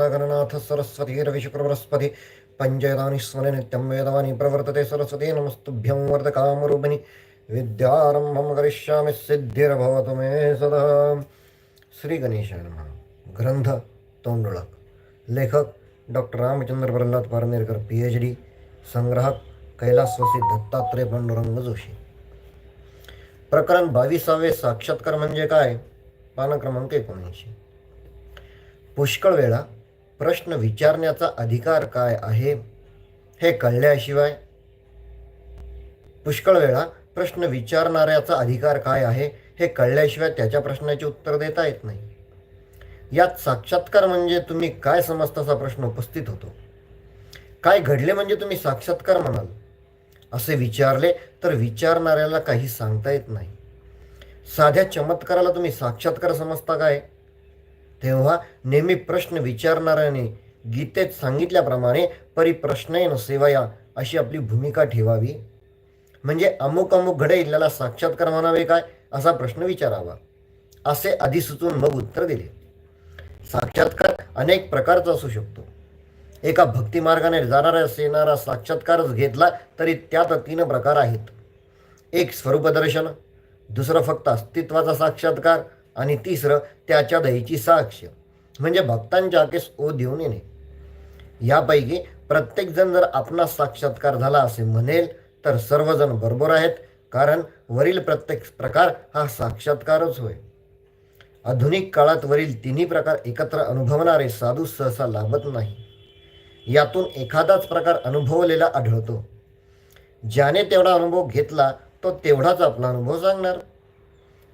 गणनाथ सरस्वती रविशुक्रबृहस्पति पञ्चयदानि स्मरे नित्यं वेदवानि प्रवर्तते सरस्वती नमस्तुभ्यं वर्धकामरूपिणि विद्यारम्भं करिष्यामि सिद्धिर्भवतु मे सदा। श्री गणेशाय नमः। ग्रंथ तोंडुळक लेखक doctor Ramchandra Pralhad Parnerkar P H D संग्राहक कैलासवासी दत्तात्रय पांडुरंग जोशी। प्रकरण बावीसावे साक्षात्कार म्हणजे काय? पान क्रमांक एकोणऐंशी। पुष्कळ वेळा प्रश्न विचारण्याचा अधिकार काय आहे हे कळल्याशिवाय? पुष्कळ वेळा प्रश्न विचारणाऱ्याचा अधिकार काय आहे हे कळल्याशिवाय त्याच्या प्रश्नाचे उत्तर देता येत नाही. यात साक्षात्कार म्हणजे तुम्ही काय समजता असा प्रश्न उपस्थित होतो? काय घडले म्हणजे तुम्ही साक्षात्कार म्हणाल? असे विचारले तर विचारणाऱ्याला काही सांगता येत नाही. साध्या चमत्काराला तुम्ही साक्षात्कार समजता काय? तेव्हा नेहमी प्रश्न विचारणाऱ्याने गीतेत सांगितल्याप्रमाणे परिप्रश्नयन सेवाया अशी आपली भूमिका ठेवावी. म्हणजे अमुक अमुक घडे इल्ल्याला साक्षात्कार म्हणावे काय? असा प्रश्न विचारावा. असे आधी सुचून मग उत्तर दिले. साक्षात्कार अनेक प्रकारचा असू शकतो. एका भक्ती मार्गाने जाणारा येणारा साक्षात्कारच घेतला तरी त्यात तीन प्रकार आहेत. एक स्वरूपदर्शन दुसरं फक्त अस्तित्वाचा साक्षात्कार आणि तिसरं त्याच्या दहीची साक्ष. म्हणजे भक्तांच्या केस ओ देऊन येणे. यापैकी प्रत्येकजण जर आपणास साक्षात्कार झाला असे म्हणेल तर सर्वजण बरोबर आहेत कारण वरील प्रत्येक प्रकार हा साक्षात्कारच होय. आधुनिक काळात वरील तिन्ही प्रकार एकत्र अनुभवणारे साधू सहसा लाभत नाही. यातून एखादाच प्रकार अनुभवलेला आढळतो. ज्याने तेवढा अनुभव घेतला तो तेवढाच आपला अनुभव सांगणार.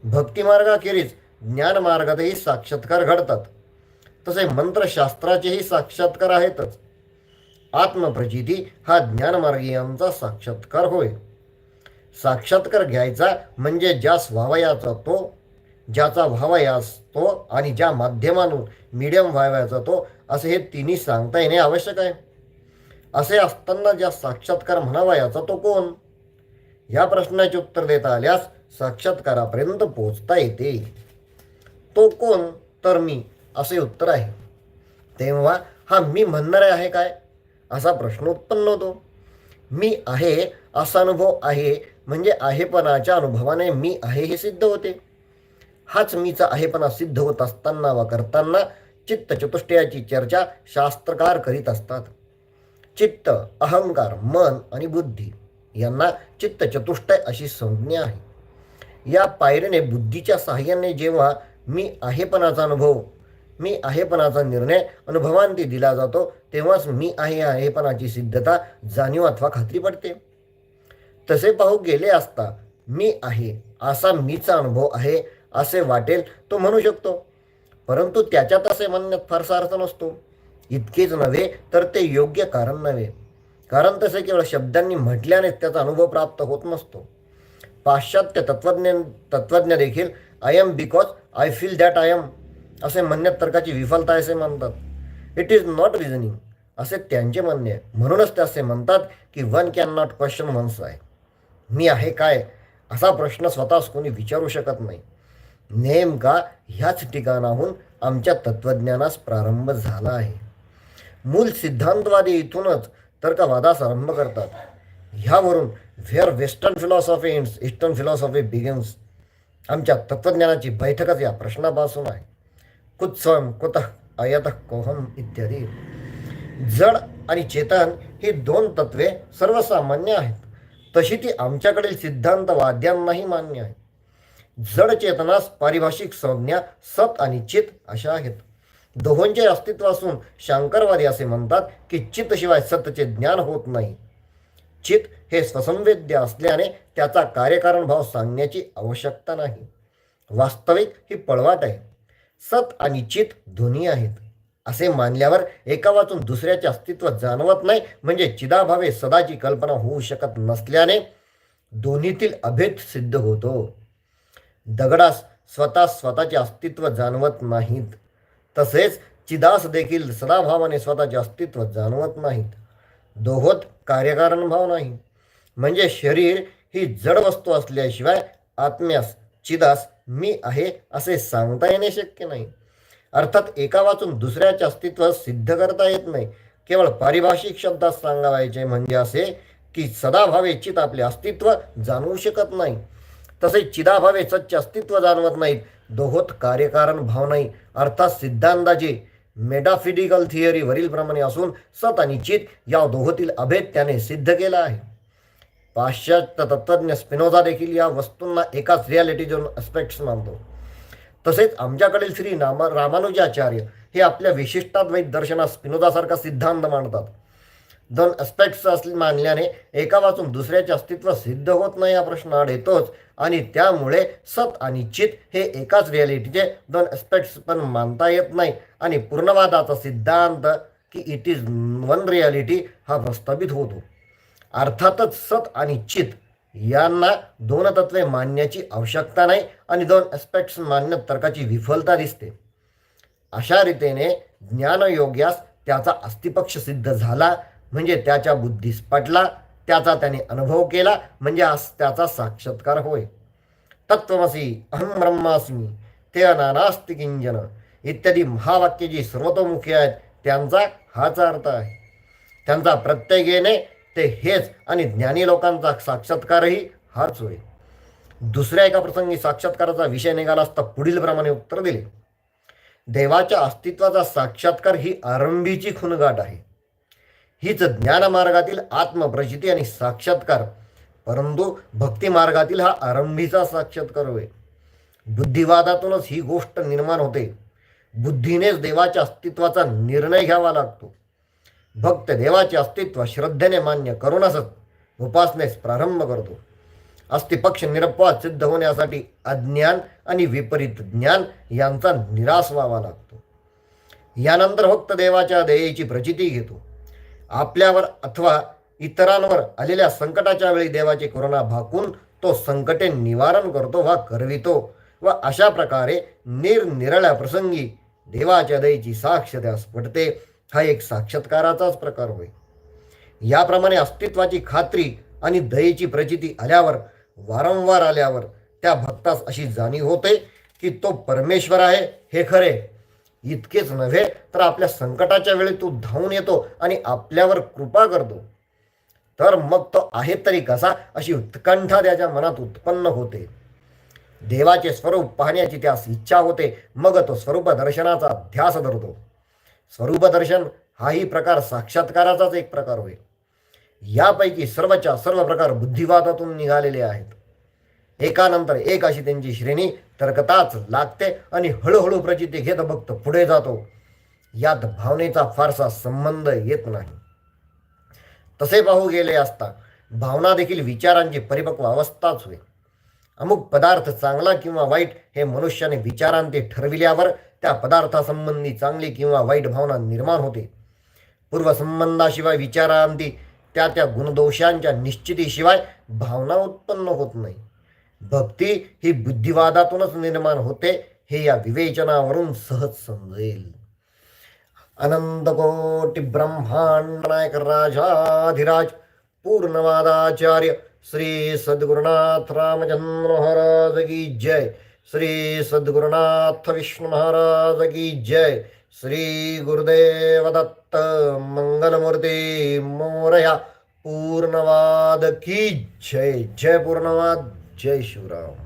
भक्तिमार्गाखेरीज ज्ञानमार्गातही साक्षात्कार घडतात. तसे मंत्रशास्त्राचेही साक्षात्कार आहेतच. आत्मप्रचिती हा ज्ञानमार्गीयांचा साक्षात्कार होय. साक्षात्कार घ्यायचा म्हणजे ज्यास व्हावयाचा तो ज्याचा व्हावयास तो आणि ज्या माध्यमातून मीडियम व्हावयाचा तो असे हे तिन्ही सांगता येणे आवश्यक आहे. असे असताना ज्या साक्षात्कार म्हणावा याचा तो कोण? या प्रश्नाचे उत्तर देता आल्यास साक्षात्कारापर्यंत पोहोचता येते. तो कोण? तर मी. असे उत्तर आहे. तेव्हा हा मी म्हणणारे आहे काय? असा प्रश्न उत्पन्न होतो. मी आहे असा अनुभव आहे. म्हणजे आहेपणाच्या अनुभवाने मी आहे हे सिद्ध होते. हाच मीचा आहेपणा सिद्ध होत असताना वा करताना चित्त चतुष्टयाची चर्चा शास्त्रकार करीत असतात. चित्त अहंकार मन आणि बुद्धी यांना चित्त चतुष्टय अशी संज्ञा आहे. या पायरीने बुद्धीच्या सहाय्याने जेव्हा मी आहेपणाचा अनुभव मी आहेपणाचा निर्णय अनुभवांती दिला जातो तेव्हाच मी आहे आहेपणाची सिद्धता जाणीव अथवा खात्री पडते. तसे पाहू गेले असता मी आहे असा मीचा अनुभव आहे असे वाटेल तो म्हणू शकतो. परंतु त्याच्यात असे म्हणण्यात फारसा अर्थ नसतो. इतकेच नव्हे तर ते योग्य कारण नव्हे. कारण तसे केवळ शब्दांनी म्हटल्यानेच त्याचा अनुभव प्राप्त होत नसतो. पाश्चात्य तत्वज्ञ तत्वज्ञ देखील I am because I feel that I am असे म्हणण्यात तर्काची विफलता आहे असे म्हणतात. इट इज नॉट रिझनिंग असे त्यांचे म्हणणे आहे. म्हणूनच ते असे म्हणतात की one can not question one's आहे मी आहे काय? असा प्रश्न स्वतःच कोणी विचारू शकत नाही. नेमका ह्याच ठिकाणाहून आमच्या तत्त्वज्ञानास प्रारंभ झाला आहे. मूल सिद्धांतवादी इथूनच तर्कवादास आरंभ करतात. ह्यावरून where western philosophy ends eastern philosophy begins आमच्या तत्त्वज्ञानाची बैठकच या प्रश्नापासून आहे. कुत्सम कुतः अयतः कोहम इत्यादी. जड आणि चेतन ही दोन तत्वे सर्वसामान्य आहेत. तशी ती आमच्याकडील सिद्धांतवाद्यांनाही मान्य आहे. जड चेतनास पारिभाषिक संज्ञा सत आणि चित अशा आहेत. दोहोंचे अस्तित्व असून शंकरवादी असे म्हणतात की चित्तशिवाय सतचे ज्ञान होत नाही. चित हे स्वसंवेद्य असल्याने त्याचा कार्यकारण भाव सांगण्याची आवश्यकता नाही. वास्तविक ही पळवाट आहे. सत आणि चित दोन्ही आहेत. असे मानल्यावर एका वाचून दुसऱ्याचे अस्तित्व जाणवत नाही म्हणजे चिदाभावे सदाची कल्पना होऊ शकत नसल्याने दोन्हीतील अभेद सिद्ध होतो. दगडास स्वतः स्वतःचे अस्तित्व जाणवत नाहीत. तसेच चिदास देखील सदाभावाने स्वतःचे अस्तित्व जाणवत नाहीत. दोहोत कार्यकारण भाव नाही. म्हणजे शरीर ही जड वस्तू असल्याशिवाय आत्म्यास चिदास मी आहे असे सांगता येणे शक्य नाही. अर्थात एका वाचून दुसऱ्याचे अस्तित्व सिद्ध करता येत नाही. केवळ पारिभाषिक शब्दात सांगावायचे म्हणजे असे की सदाभावे चित आपले अस्तित्व जाणवू शकत नाही. तसेच चिदाभावे सच्चे अस्तित्व जाणवत नाहीत. दोहोत कार्यकारण भाव नाही. अर्थात सिद्धांताचे मेटाफिजिकल थिअरी वरीलप्रमाणे असून सत आणि चित या दोहोतील अभेद त्याने सिद्ध केला आहे. पाश्चात्य तत्त्वज्ञ स्पिनोझा देखील या वस्तूंना एकाच रियालिटी जोन अस्पेक्ट्स मानतो. तसेच आमच्याकडील श्री नाम रामानुजाचार्य हे आपल्या विशिष्टाद्वैत दर्शनात स्पिनोझासारखा सिद्धांत मांडतात. दोन अस्पेक्ट्स असले मानल्याने एका वाचून दुसऱ्याचे अस्तित्व सिद्ध होत नाही हा प्रश्न आड येतोच. आणि त्यामुळे सत आणि चित हे एकाच रियालिटीचे दोन अस्पेक्ट्स पण मानता येत नाही. आणि पूर्णवादाचा सिद्धांत की इट इज वन रियालिटी हा प्रस्थापित होतो. अर्थातच सत आणि चित यांना दोन तत्वे मानण्याची आवश्यकता नाही आणि दोन अस्पेक्ट्स मानण्यात तर्काची विफलता दिसते. अशा रीतीने ज्ञानयोग्यास त्याचा अस्थिपक्ष सिद्ध झाला. म्हणजे त्याच्या बुद्धीस पटला त्याचा त्याने अनुभव केला म्हणजे आज त्याचा साक्षात्कार होय. तत्वमसी अहम ब्रह्मास्मी ते नानास्ति किंजन. इत्यादी महावाक्य जी सर्वतोमुखी आहेत त्यांचा हाच अर्थ आहे. त्यांचा प्रत्यय घेणे ते हेच आणि ज्ञानी लोकांचा साक्षात्कारही हाच होय. दुसऱ्या एका प्रसंगी साक्षात्काराचा विषय निघाला असता पुढील प्रमाणे उत्तर दिले. देवाच्या अस्तित्वाचा साक्षात्कार ही आरंभीची खुणगाठ आहे. हीच ज्ञानमार्गातील आत्मप्रचिती आणि साक्षात्कार. परंतु भक्तिमार्गातील हा आरंभीचा साक्षात्कार होय. बुद्धिवादातूनच ही गोष्ट निर्माण होते. बुद्धीनेच देवाच्या अस्तित्वाचा निर्णय घ्यावा लागतो. भक्त देवाचे अस्तित्व श्रद्धेने मान्य करूनच उपासनेस प्रारंभ करतो. अस्थिपक्ष निरपवाद सिद्ध होण्यासाठी अज्ञान आणि विपरीत ज्ञान यांचा निराश व्हावा लागतो. यानंतर भक्त देवाच्या दयेची प्रचिती घेतो. आपल्यावर अथवा इतरांवर आलेल्या संकटाच्या वेळी देवाची करुणा भाकून तो संकटे निवारण करतो वा करवितो व अशा प्रकारे निरनिराळ्या प्रसंगी देवाच्या दयेची साक्ष त्यास पडते हा एक साक्षात्काराचाच प्रकार होय. याप्रमाणे अस्तित्वाची खात्री आणि दयेची प्रचिती आल्यावर वारंवार आल्यावर त्या भक्तास अशी जाणीव होते की तो परमेश्वर आहे हे खरे. इतकेच नव्हे तर आपल्या संकटाच्या वेळी तो धावून येतो आणि आपल्यावर कृपा करतो. तर मग तो आहे तरी कसा अशी उत्कंठा त्याच्या मनात उत्पन्न होते. देवाचे स्वरूप पाहण्याची त्यास इच्छा होते मग तो स्वरूप दर्शनाचा ध्यास धरतो. स्वरूप दर्शन हाही प्रकार साक्षात्काराचाच एक प्रकार होय. यापैकी सर्वच्या सर्व प्रकार बुद्धिवादातून निघालेले आहेत. एकानंतर एक अशी त्यांची श्रेणी तर्कताच लागते आणि हळूहळू प्रचिती घेत भक्त पुढे जातो. यात भावनेचा फारसा संबंध येत नाही. तसे पाहू गेले असता भावना देखील विचारांची परिपक्व अवस्थाच होय. अमुक पदार्थ चांगला किंवा वाईट हे मनुष्याने विचारांते ठरविल्यावर त्या पदार्थासंबंधी चांगली किंवा वाईट भावना निर्माण होते. पूर्वसंबंधाशिवाय विचारांती त्या त्या गुणदोषांच्या निश्चितीशिवाय भावना उत्पन्न होत नाही. भक्ती ही बुद्धिवादातूनच निर्माण होते हे या विवेचनावरून सहज समजेल. अनंतकोटी ब्रह्मांड नायक राजाधिराज पूर्णवादाचार्य श्री सद्गुरुनाथ रामचंद्र महाराज की जय. श्री सद्गुरुनाथ विष्णु महाराज की जय. श्री गुरुदेव दत्त मंगलमूर्ती मोरया पूर्णवाद की जय. जय पूर्णवाद. जय शिवराम